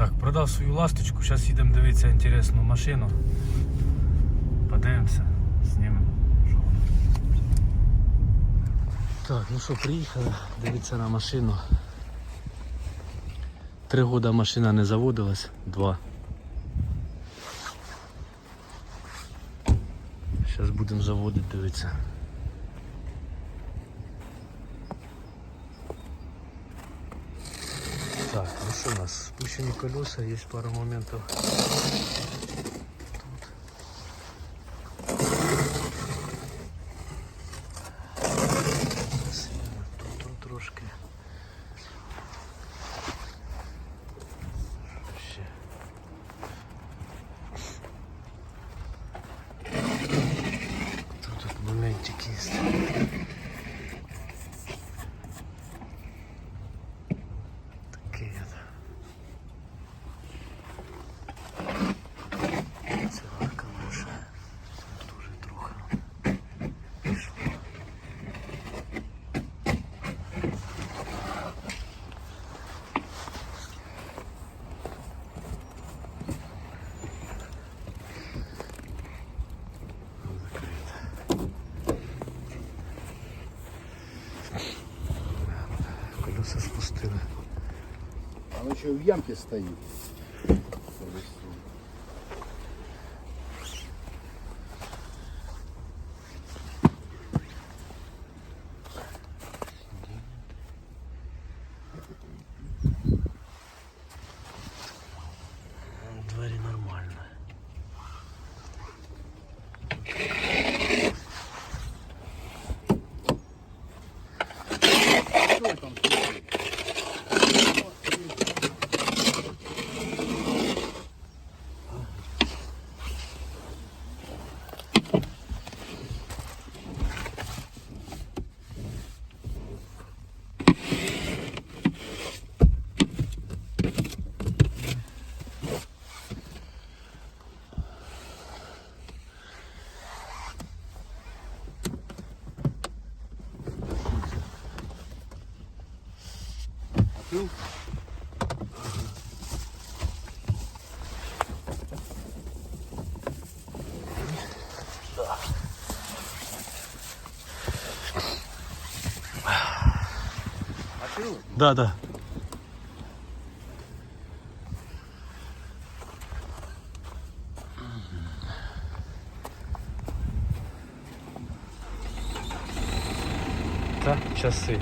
Так, продав свою ласточку, зараз їдемо дивитися інтересну машину. Подивимося, знімемо. Так, ну що, приїхали, дивіться на машину. Три роки машина не заводилась, два. Зараз будемо заводити, дивитися. Ну у нас? Спущенные колеса, есть пару моментов. Тут. Тут он трошки. Ще. Тут, тут моментик есть. Такий от. Ціла калоша. Тут уже трохи пішло. Закрито. Колеса спустили. Еще в ямке стоит. Да, да. Так, часи.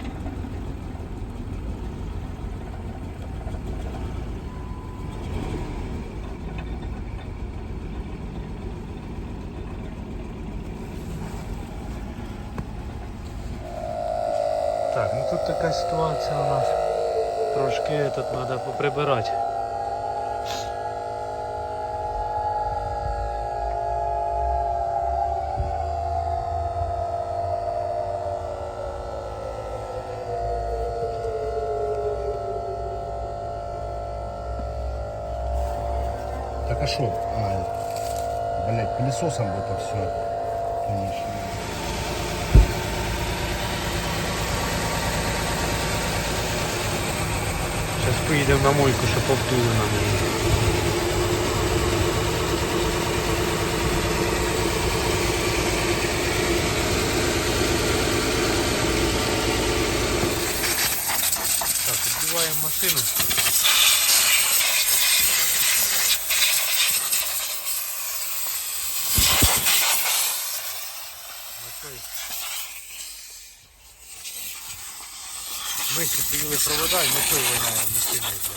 Так, ну тут така ситуація у нас. Трошки тут треба поприбирати. Так а что? А, блядь, пылесосом это все. Конечно. Зараз поїдемо на мойку, щоб обдули нам її. Так, відбиваємо машину. Окей. Ми ще привели провода і мочою воняє машина йде.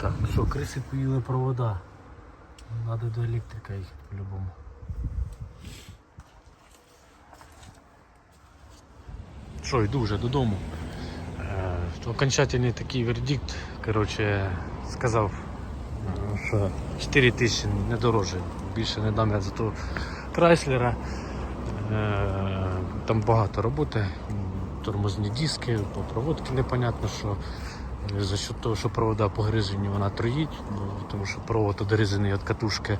Так, що, криси поїли провода. Надо до електрика їх по-любому. Що, йду вже додому. То окончательний такий вердикт, коротше, сказав, що 4 тисячі не дороже. Більше не дам я за то Крайслера. Е, там багато роботи, тормозні диски, по проводки непонятно, що за счет того, що провода погрижені, вона троїть, ну, тому що провод одрізаний від катушки.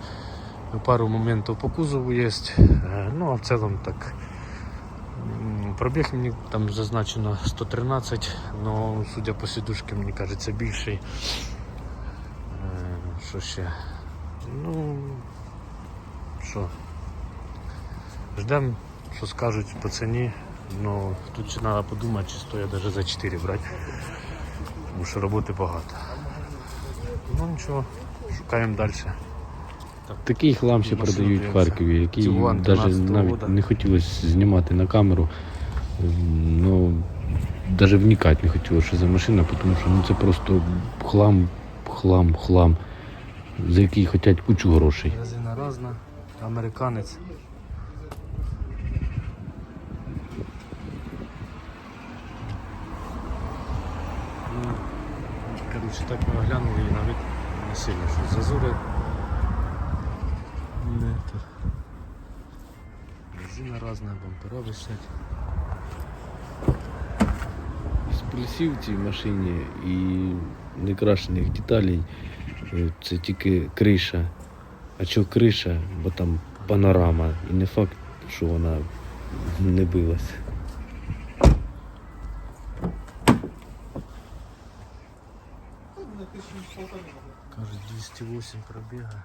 Пару моментів по кузову є. Е, Ну а в цілому так. Пробіг мені там зазначено 113, але судя по сідушці, мені кажеться більший. Е, Що ще? Ну що? Ждемо, що скажуть по ціні. Ну, тут ще треба подумати, чи стоїть навіть за 4 брати. Тому що роботи багато. Ну нічого, шукаємо далі. Такий хлам ще продають в. Харкові, який навіть навіть не хотілося знімати на камеру. Ну, навіть вникати не хотілося, що за машина, тому що ну, це просто хлам, хлам, хлам, за який хочуть кучу грошей. Резина американець. Ну, коротше, так ми оглянули і навіть не сильно щось зазори. Резина разна, бампера висять. З плюсів в цій машині і некрашених деталей е, це тільки криша. А чого криша? Бо там панорама. І не факт, що вона не билась. Кажуть 208 пробіга.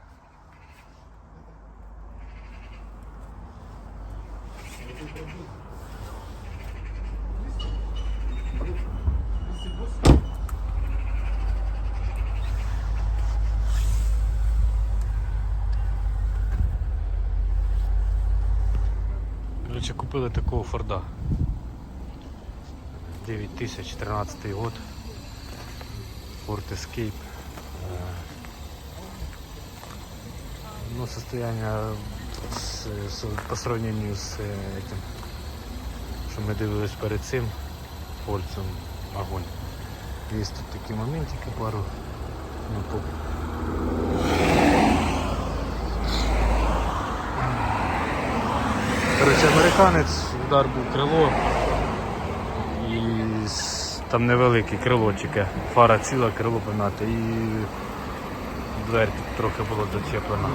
Короче, купили такого Форда. 9013 год. Ford Escape. Э, Ну, состояние с- с- по сравнению з е, этим, що ми дивились перед цим польцем огонь. Є тут такі моментики пару. Ну, по... Короче, американець, удар був крило с- там невелике крило фара ціла, крило пинати і дверь трохи була дочеплено.